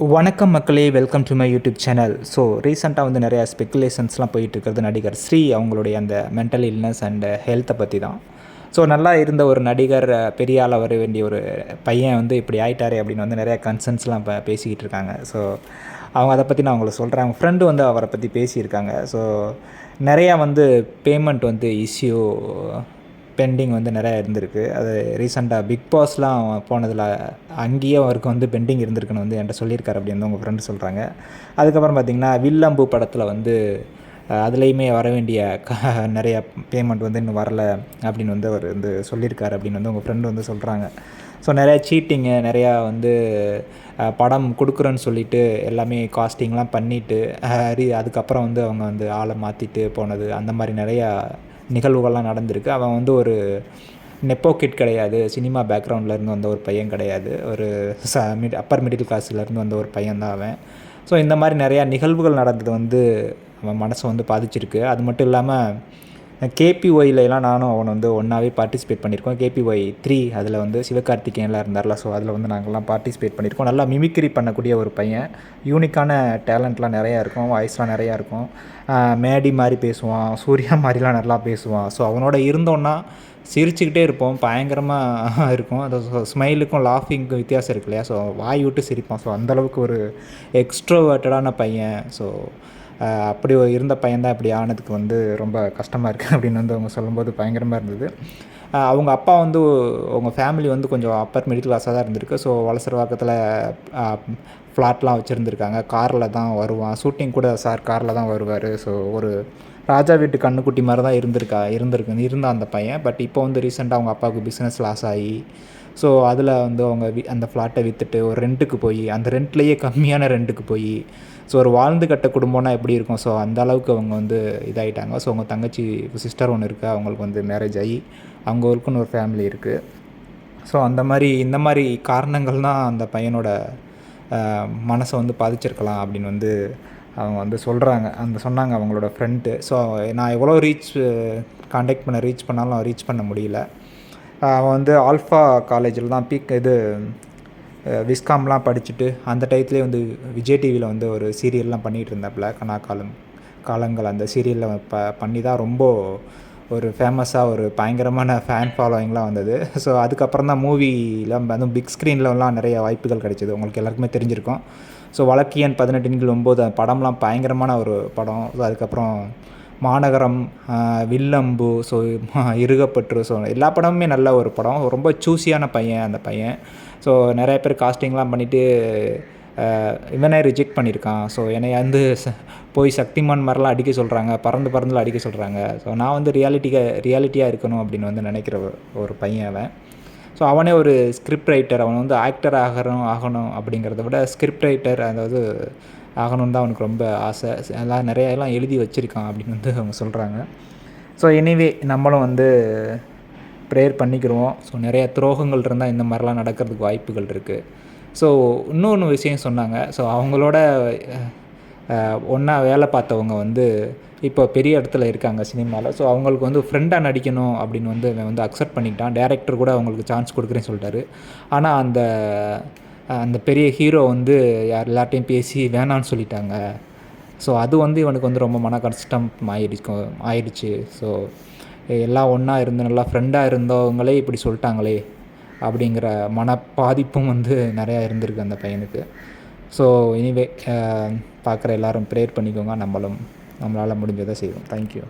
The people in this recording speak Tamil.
வணக்கம் மக்களே welcome to my YouTube channel so ரீசெண்டாக வந்து நிறையா ஸ்பெக்குலேஷன்ஸ்லாம் போயிட்டு இருக்கிறது நடிகர் ஸ்ரீ அவங்களுடைய அந்த மென்டல் இல்னஸ் அண்ட் ஹெல்த்தை பற்றி தான் ஸோ நல்லா இருந்த ஒரு நடிகர் பெரிய ஆளாக வர வேண்டிய ஒரு பையன் வந்து இப்படி ஆயிட்டாரே அப்படின்னு வந்து நிறையா கன்சர்ன்ஸ்லாம் இப்போ பேசிக்கிட்டு இருக்காங்க ஸோ அவங்க அதை பற்றி நான் அவங்கள சொல்கிறேன் அவங்க ஃப்ரெண்டு வந்து அவரை பற்றி பேசியிருக்காங்க. ஸோ நிறையா வந்து பேமெண்ட் வந்து இஷ்யூ பெண்டிங் வந்து நிறையா இருந்திருக்கு. அது ரீசெண்டாக பிக் பாஸ்லாம் போனதில் அங்கேயே அவருக்கு வந்து பெண்டிங் இருந்திருக்குன்னு வந்து என்கிட்ட சொல்லியிருக்காரு. அப்படின்னு வந்து உங்கள் ஃப்ரெண்டு சொல்கிறாங்க அதுக்கப்புறம் பார்த்திங்கன்னா வில்லம்பு படத்தில் வந்து அதுலேயுமே வர வேண்டிய க நிறைய பேமெண்ட் வந்து இன்னும் வரலை அப்படின்னு வந்து அவர் வந்து சொல்லியிருக்காரு அப்படின்னு வந்து உங்கள் ஃப்ரெண்டு வந்து சொல்கிறாங்க ஸோ நிறையா சீட்டிங்கு நிறையா வந்து படம் கொடுக்குறேன்னு சொல்லிட்டு எல்லாமே காஸ்டிங்லாம் பண்ணிவிட்டு அதுக்கப்புறம் வந்து அவங்க வந்து ஆளை மாற்றிட்டு போனது அந்த மாதிரி நிறையா நிகழ்வுகள்லாம் நடந்திருக்கு. அவன் வந்து ஒரு நெப்போ கிட் கிடையாது. சினிமா பேக்ரவுண்ட்லேருந்து வந்த ஒரு பையன் கிடையாது. ஒரு ச மிட் அப்பர் மிடில் கிளாஸ்லேருந்து வந்த ஒரு பையன் தான் அவன். ஸோ இந்த மாதிரி நிறையா நிகழ்வுகள் நடந்தது வந்து அவன் மனசை வந்து பாதிச்சிருக்கு. அது மட்டும் இல்லாமல் கேபிஒயிலலாம் நானும் அவன் வந்து ஒன்றாவே பார்ட்டிசிபேட் பண்ணியிருக்கோம். கேபிஒய் த்ரீ அதில் வந்து சிவகார்த்திகேயன்லாம் இருந்தார்ல. ஸோ அதில் வந்து நாங்கள்லாம் பார்ட்டிசிபேட் பண்ணியிருக்கோம். நல்லா மிமிக்ரி பண்ணக்கூடிய ஒரு பையன். யூனிக்கான டேலண்ட்லாம் நிறையா இருக்கும். வாய்ஸ்லாம் நிறையா இருக்கும். மேடி மாதிரி பேசுவான். சூர்யா மாதிரிலாம் நல்லா பேசுவான். ஸோ அவனோட இருந்தோன்னா சிரிச்சுக்கிட்டே இருப்போம். பயங்கரமாக இருக்கும். அது ஸ்மைலுக்கும் லாஃபிங்க்கும் வித்தியாசம் இருக்கு இல்லையா? ஸோ வாய் விட்டு சிரிப்பான். ஸோ அந்தளவுக்கு ஒரு எக்ஸ்ட்ரோவேர்ட்டடான பையன். ஸோ அப்படி இருந்த பையன்தான் இப்படி ஆனதுக்கு வந்து ரொம்ப கஷ்டமாக இருக்குது அப்படின்னு வந்து அவங்க சொல்லும்போது பயங்கரமாக இருந்தது. அவங்க அப்பா வந்து அவங்க ஃபேமிலி வந்து கொஞ்சம் அப்பர் மிடில் கிளாஸாக தான் இருந்திருக்கு. ஸோ வளசரவாக்கத்தில் ஃப்ளாட்லாம் வச்சுருந்துருக்காங்க. காரில் தான் வருவான். ஷூட்டிங் கூட சார் காரில் தான் வருவார். ஸோ ஒரு ராஜா வீட்டு கண்ணுக்குட்டி மாதிரி தான் இருந்திருக்கா இருந்திருக்கு இருந்தான் அந்த பையன். பட் இப்போ வந்து ரீசெண்டாக அவங்க அப்பாவுக்கு பிஸ்னஸ் லாஸ் ஆகி ஸோ அதில் வந்து அவங்க வி அந்த ஃப்ளாட்டை விற்றுட்டு ஒரு ரெண்ட்டுக்கு போய் அந்த ரெண்ட்லேயே கம்மியான ரெண்ட்டுக்கு போய் ஸோ ஒரு வாழ்ந்து கட்ட குடும்பம்னா எப்படி இருக்கும்? ஸோ அந்த அளவுக்கு அவங்க வந்து இதாகிட்டாங்க ஸோ அவங்க தங்கச்சி சிஸ்டர் ஒன்று இருக்குது அவங்களுக்கு வந்து மேரேஜ் ஆகி அவங்களுக்குன்னு ஒரு ஃபேமிலி இருக்குது ஸோ அந்த மாதிரி இந்த மாதிரி காரணங்கள் தான் அந்த பையனோட மனசை வந்து பாதிச்சிருக்கலாம் அப்படின்னு வந்து அவங்க வந்து சொல்கிறாங்க அந்த சொன்னாங்க அவங்களோட ஃப்ரெண்டு ஸோ நான் எவ்வளோ ரீச் காண்டாக்ட் பண்ண ரீச் பண்ணாலும் ரீச் பண்ண முடியல. அவன் வந்து ஆல்ஃபா காலேஜில் தான் பீக் இது விஸ்காம்லாம் படிச்சுட்டு அந்த டயத்துலேயே வந்து விஜய் டிவியில் வந்து ஒரு சீரியல்லாம் பண்ணிகிட்டு இருந்தாப்புல கனா காலம் காலங்கள் அந்த சீரியலில் ப பண்ணி தான் ரொம்ப ஒரு ஃபேமஸாக ஒரு பயங்கரமான ஃபேன் ஃபாலோயிங்லாம் வந்தது. ஸோ அதுக்கப்புறம் தான் மூவியில் அதுவும் பிக் ஸ்க்ரீன்லலாம் நிறைய வாய்ப்புகள் கிடைச்சிது. உங்களுக்கு எல்லாருக்குமே தெரிஞ்சிருக்கும். ஸோ வழக்கியன் பதினெட்டு ஒம்பது படம்லாம் பயங்கரமான ஒரு படம். ஸோ அதுக்கப்புறம் மாநகரம் வில்லம்பு ஸோ இருகப்பற்று ஸோ எல்லா படமுமே நல்ல ஒரு படம். ரொம்ப சூஸியான பையன் அந்த பையன். ஸோ நிறைய பேர் காஸ்டிங்லாம் பண்ணிவிட்டு இவனே ரிஜெக்ட் பண்ணியிருக்கான். ஸோ என்னை வந்து போய் சக்திமான் மாதிரிலாம் அடிக்க சொல்கிறாங்க பறந்து பறந்துலாம் அடிக்க சொல்கிறாங்க ஸோ நான் வந்து ரியாலிட்டிக்கு ரியாலிட்டியாக இருக்கணும் அப்படின்னு வந்து நினைக்கிற ஒரு பையன் அவன். ஸோ அவனே ஒரு ஸ்கிரிப்ட் ரைட்டர் அவன் வந்து ஆக்டர் ஆகணும் ஆகணும் அப்படிங்கிறத விட ஸ்கிரிப்ட் ரைட்டர் அதாவது ஆகணும்னு தான் அவனுக்கு ரொம்ப ஆசை. எல்லாம் நிறைய எல்லாம் எழுதி வச்சுருக்கான் அப்படின்னு வந்து அவங்க சொல்கிறாங்க ஸோ எனிவே நம்மளும் வந்து ப்ரேயர் பண்ணிக்கிறோம். ஸோ நிறைய துரோகங்கள் இருந்தால் இந்த மாதிரிலாம் நடக்கிறதுக்கு வாய்ப்புகள் இருக்குது ஸோ இன்னொன்று விஷயம் சொன்னாங்க. ஸோ அவங்களோட ஒன்றா வேலை பார்த்தவங்க வந்து இப்போ பெரிய இடத்துல இருக்காங்க சினிமாவில் ஸோ அவங்களுக்கு வந்து ஃப்ரெண்டாக நடிக்கணும் அப்படின்னு வந்து அவன் வந்து அக்செப்ட் பண்ணிக்கிட்டான் டேரக்டர் கூட அவங்களுக்கு சான்ஸ் கொடுக்குறேன்னு சொல்லிட்டாரு. ஆனால் அந்த அந்த பெரிய ஹீரோ வந்து யார் எல்லார்ட்டையும் பேசி வேணான்னு சொல்லிட்டாங்க. ஸோ அது வந்து இவனுக்கு வந்து ரொம்ப மன கஷ்டம் ஆயிடுச்சு. ஆயிடுச்சு ஸோ எல்லாம் ஒன்றா இருந்து நல்லா ஃப்ரெண்டாக இருந்தவங்களே இப்படி சொல்லிட்டாங்களே. அப்படிங்கிற மன பாதிப்பும் வந்து நிறையா இருந்திருக்கு அந்த பையனுக்கு. ஸோ எனிவே பார்க்குற எல்லோரும் ப்ரேயர் பண்ணிக்கோங்க. நம்மளும் நம்மளால் முடிஞ்சதை செய்வோம். தேங்க்யூ